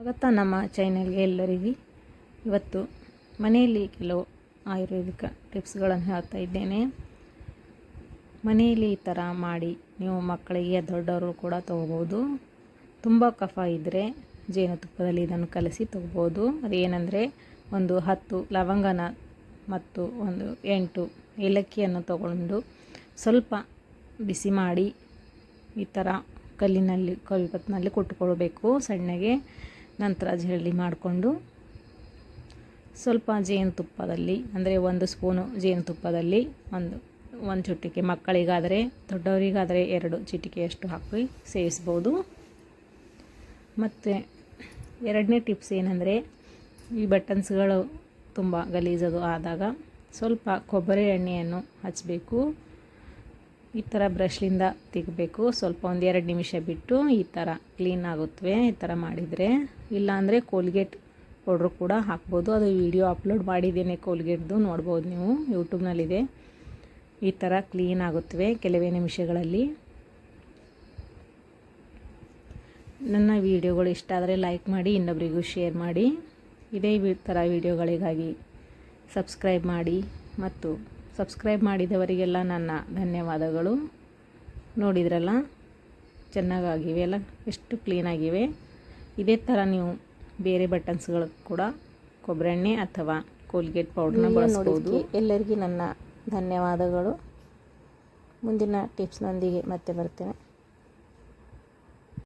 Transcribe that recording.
ಸ್ವಾಗತ ನಮ್ಮ ಚಾನಲ್ಗೆ ಎಲ್ಲರಿಗೂ. ಇವತ್ತು ಮನೆಯಲ್ಲಿ ಕೆಲವು ಆಯುರ್ವೇದಿಕ ಟಿಪ್ಸ್ಗಳನ್ನು ಹೇಳ್ತಾ ಇದ್ದೇನೆ. ಮನೆಯಲ್ಲಿ ಈ ಥರ ಮಾಡಿ ನೀವು ಮಕ್ಕಳಿಗೆ ದೊಡ್ಡವರು ಕೂಡ ತೊಗೋಬೋದು ತುಂಬ ಕಫ ಇದ್ದರೆ ಜೇನುತುಪ್ಪದಲ್ಲಿ ಇದನ್ನು ಕಲಸಿ ತೊಗೋಬೋದು ಅದೇನೆಂದರೆ ಒಂದು ಹತ್ತು ಲವಂಗನ ಮತ್ತು ಒಂದು ಎಂಟು ಏಲಕ್ಕಿಯನ್ನು ತಗೊಂಡು ಸ್ವಲ್ಪ ಬಿಸಿ ಮಾಡಿ ಈ ಥರ ಕಲ್ಲಿನಲ್ಲಿ ಕಲ್ಪತ್ತಿನಲ್ಲಿ ಕುಟ್ಕೊಳ್ಬೇಕು ಸಣ್ಣಗೆ. ನಂತರ ಜರಡಿ ಮಾಡಿಕೊಂಡು ಸ್ವಲ್ಪ ಜೇನುತುಪ್ಪದಲ್ಲಿ, ಅಂದರೆ ಒಂದು ಸ್ಪೂನು ಜೇನುತುಪ್ಪದಲ್ಲಿ ಒಂದು ಒಂದು ಚುಟಿಕೆ ಮಕ್ಕಳಿಗಾದರೆ, ದೊಡ್ಡವರಿಗಾದರೆ ಎರಡು ಚಿಟಿಕೆಯಷ್ಟು ಹಾಕಿ ಸೇವಿಸ್ಬೋದು. ಮತ್ತು ಎರಡನೇ ಟಿಪ್ಸ್ ಏನಂದರೆ, ಈ ಬಟನ್ಸ್ಗಳು ತುಂಬ ಗಲೀಜದು ಆದಾಗ ಸ್ವಲ್ಪ ಕೊಬ್ಬರಿ ಎಣ್ಣೆಯನ್ನು ಹಚ್ಚಬೇಕು ಈ ಥರ ಬ್ರಷ್ಲಿಂದ ತೆಗಬೇಕು. ಸ್ವಲ್ಪ ಒಂದು ಎರಡು ನಿಮಿಷ ಬಿಟ್ಟು ಈ ಥರ ಕ್ಲೀನ್ ಆಗುತ್ತವೆ ಈ ಥರ ಮಾಡಿದರೆ, ಇಲ್ಲಾಂದರೆ ಕೋಲ್ಗೇಟ್ ಪೌಡ್ರ್ ಕೂಡ ಹಾಕ್ಬೋದು. ಅದು ವಿಡಿಯೋ ಅಪ್ಲೋಡ್ ಮಾಡಿದ್ದೇನೆ ಕೋಲ್ಗೇಟ್ದು ನೋಡ್ಬೋದು ನೀವು ಯೂಟ್ಯೂಬ್ನಲ್ಲಿದೆ ಈ ಥರ ಕ್ಲೀನ್ ಆಗುತ್ತವೆ ಕೆಲವೇ ನಿಮಿಷಗಳಲ್ಲಿ. ನನ್ನ ವಿಡಿಯೋಗಳು ಇಷ್ಟ ಆದರೆ ಲೈಕ್ ಮಾಡಿ ಇನ್ನೊಬ್ಬರಿಗೂ ಶೇರ್ ಮಾಡಿ. ಇದೇ ಥರ ವಿಡಿಯೋಗಳಿಗಾಗಿ ಸಬ್ಸ್ಕ್ರೈಬ್ ಮಾಡಿ. ಮತ್ತು ಸಬ್ಸ್ಕ್ರೈಬ್ ಮಾಡಿದವರಿಗೆಲ್ಲ ನನ್ನ ಧನ್ಯವಾದಗಳು. ನೋಡಿದ್ರಲ್ಲ? ಚೆನ್ನಾಗಾಗಿವೆ ಎಲ್ಲ ಎಷ್ಟು ಕ್ಲೀನಾಗಿವೆ? ಇದೇ ಥರ ನೀವು ಬೇರೆ ಬಟನ್ಸ್ಗಳು ಕೂಡ ಕೊಬ್ಬರಿ ಎಣ್ಣೆ ಅಥವಾ ಕೋಲ್ಗೇಟ್ ಪೌಡ್ರನ್ನ ಬಳಸ್ಬೋದು. ಎಲ್ಲರಿಗೂ ನನ್ನ ಧನ್ಯವಾದಗಳು. ಮುಂದಿನ ಟಿಪ್ಸ್ನೊಂದಿಗೆ ಮತ್ತೆ ಬರ್ತೇನೆ.